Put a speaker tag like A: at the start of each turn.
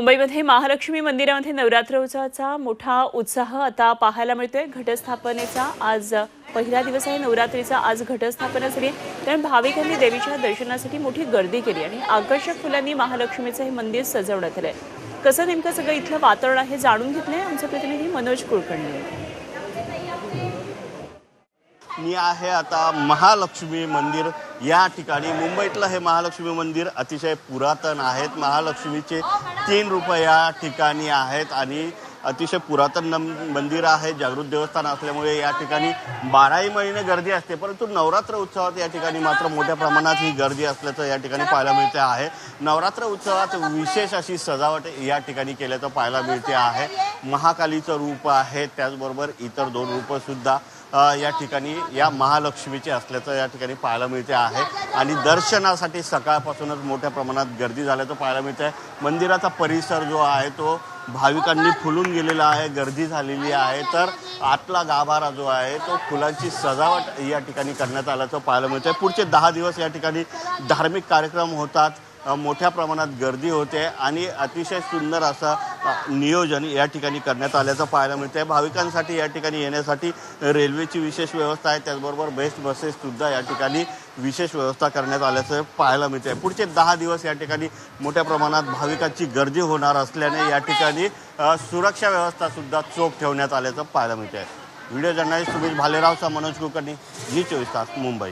A: मुंबईमध्ये महालक्ष्मी मंदिरामध्ये नवरात्र उत्सवाचा मोठा उत्साह आता पाहायला मिळतोय. घटस्थापनेचा आज पहिला दिवस आहे. नवरात्रीचा आज घटस्थापना झाली आहे. कारण भाविकांनी देवीच्या दर्शनासाठी मोठी गर्दी केली आणि आकर्षक फुलांनी महालक्ष्मीचं हे मंदिर सजवण्यात आलंय. कसं नेमकं सगळं इथलं वातावरण आहे जाणून घेतलंय आमचे प्रतिनिधी मनोज कुलकर्णी.
B: मी आहे आता महालक्ष्मी मंदिर. या ठिकाणी मुंबईतलं हे महालक्ष्मी मंदिर अतिशय पुरातन आहेत. महालक्ष्मीचे तीन रूप या ठिकाणी आहेत आणि अतिशय पुरातन नम- मंदिर आहे. जागृत देवस्थान असल्यामुळे या ठिकाणी बाराही महिने गर्दी असते. परंतु नवरात्र उत्सवात या ठिकाणी मात्र मोठ्या प्रमाणात ही गर्दी असल्याचं या ठिकाणी पाहायला मिळते आहे. नवरात्र उत्सवात विशेष अशी सजावट या ठिकाणी केल्याचं पाहायला मिळते आहे. महाकालीचं रूप आहे. त्याचबरोबर इतर दोन रूपंसुद्धा या ठिकाणी या महालक्ष्मीचे असल्याचं या ठिकाणी पाहायला मिळते आहे. आणि दर्शनासाठी सकाळपासूनच मोठ्या प्रमाणात गर्दी झाल्याचं पाहायला मिळते आहे मंदिराचा परिसर जो आहे तो भाविकांनी फुलून गेलेला आहे गर्दी झालेली आहे. तर आतला गाभारा जो आहे तो फुलांची सजावट या ठिकाणी करण्यात आल्याचं पाहायला मिळतं पुढचे दहा दिवस या ठिकाणी धार्मिक कार्यक्रम होतात. मोठ्या प्रमाणात गर्दी होते आणि अतिशय सुंदर असं नियोजन या ठिकाणी करण्यात आल्याचं पाहायला मिळतंय. भाविकांसाठी या ठिकाणी येण्यासाठी रेल्वेची विशेष व्यवस्था आहे. त्याचबरोबर बेस्ट बसेससुद्धा या ठिकाणी विशेष व्यवस्था करण्यात आल्याचं पाहायला मिळतंय. पुढचे दहा दिवस या ठिकाणी मोठ्या प्रमाणात भाविकांची गर्दी होणार असल्याने या ठिकाणी सुरक्षा व्यवस्थासुद्धा चोख ठेवण्यात आल्याचं पाहायला मिळतंय. व्हिडिओ जर्नलिस्ट सुमित भालेरावचा मनोज कुलकर्णी जी चोवीस तास मुंबई.